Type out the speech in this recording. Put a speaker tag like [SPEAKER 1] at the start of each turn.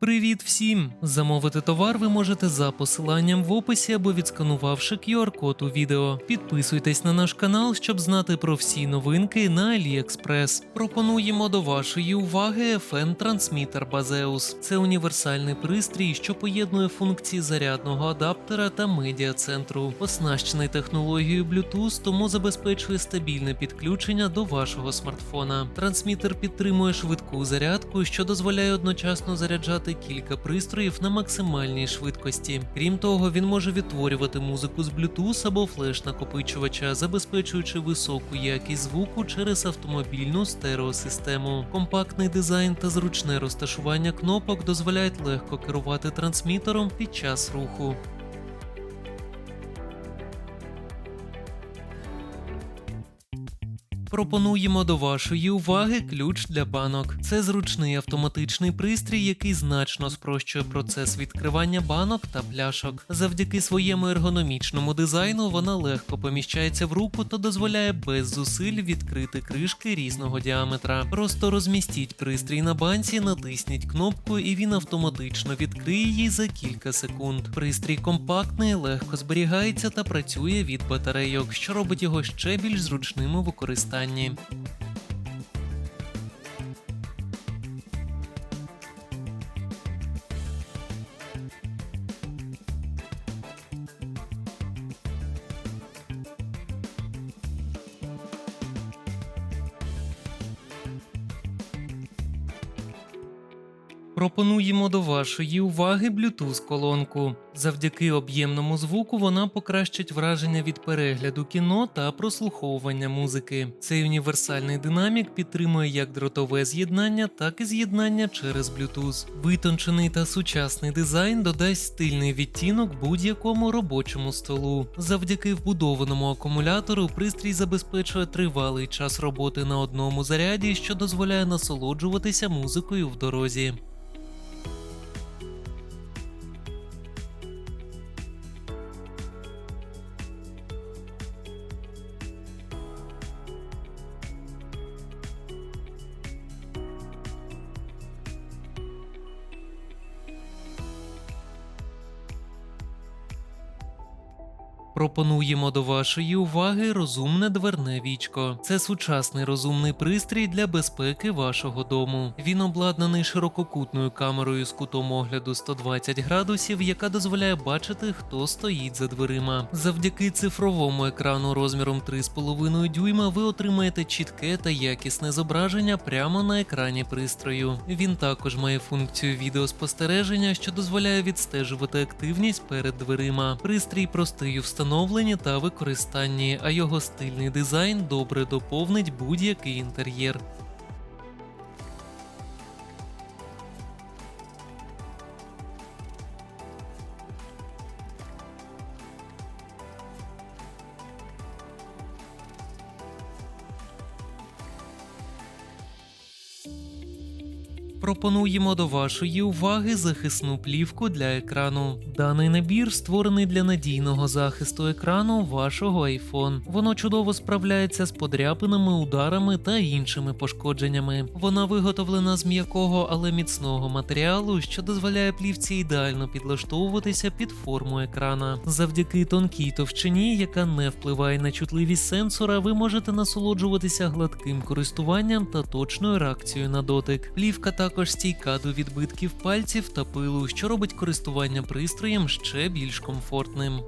[SPEAKER 1] Привіт всім! Замовити товар ви можете за посиланням в описі або відсканувавши QR-код у відео. Підписуйтесь на наш канал, щоб знати про всі новинки на AliExpress. Пропонуємо до вашої уваги FN Transmitter Bazeus. Це універсальний пристрій, що поєднує функції зарядного адаптера та медіа-центру. Оснащений технологією Bluetooth, тому забезпечує стабільне підключення до вашого смартфона. Трансмітер підтримує швидку зарядку, що дозволяє одночасно заряджати кілька пристроїв на максимальній швидкості. Крім того, він може відтворювати музику з Bluetooth або флеш-накопичувача, забезпечуючи високу якість звуку через автомобільну стереосистему. Компактний дизайн та зручне розташування кнопок дозволяють легко керувати трансмітером під час руху. Пропонуємо до вашої уваги ключ для банок. Це зручний автоматичний пристрій, який значно спрощує процес відкривання банок та пляшок. Завдяки своєму ергономічному дизайну вона легко поміщається в руку та дозволяє без зусиль відкрити кришки різного діаметра. Просто розмістіть пристрій на банці, натисніть кнопку, і він автоматично відкриє її за кілька секунд. Пристрій компактний, легко зберігається та працює від батарейок, що робить його ще більш зручним у використанні питанні. Пропонуємо до вашої уваги Bluetooth-колонку. Завдяки об'ємному звуку вона покращить враження від перегляду кіно та прослуховування музики. Цей універсальний динамік підтримує як дротове з'єднання, так і з'єднання через Bluetooth. Витончений та сучасний дизайн додасть стильний відтінок будь-якому робочому столу. Завдяки вбудованому акумулятору пристрій забезпечує тривалий час роботи на одному заряді, що дозволяє насолоджуватися музикою в дорозі. Пропонуємо до вашої уваги розумне дверне вічко. Це сучасний розумний пристрій для безпеки вашого дому. Він обладнаний ширококутною камерою з кутом огляду 120 градусів, яка дозволяє бачити, хто стоїть за дверима. Завдяки цифровому екрану розміром 3,5 дюйма ви отримаєте чітке та якісне зображення прямо на екрані пристрою. Він також має функцію відеоспостереження, що дозволяє відстежувати активність перед дверима. Пристрій простий у встановленні та використанні, а його стильний дизайн добре доповнить будь-який інтер'єр. Пропонуємо до вашої уваги захисну плівку для екрану. Даний набір створений для надійного захисту екрану вашого iPhone. Воно чудово справляється з подряпинами, ударами та іншими пошкодженнями. Вона виготовлена з м'якого, але міцного матеріалу, що дозволяє плівці ідеально підлаштовуватися під форму екрана. Завдяки тонкій товщині, яка не впливає на чутливість сенсора, ви можете насолоджуватися гладким користуванням та точною реакцією на дотик. Плівка також стійка до відбитків пальців та пилу, що робить користування пристроєм ще більш комфортним.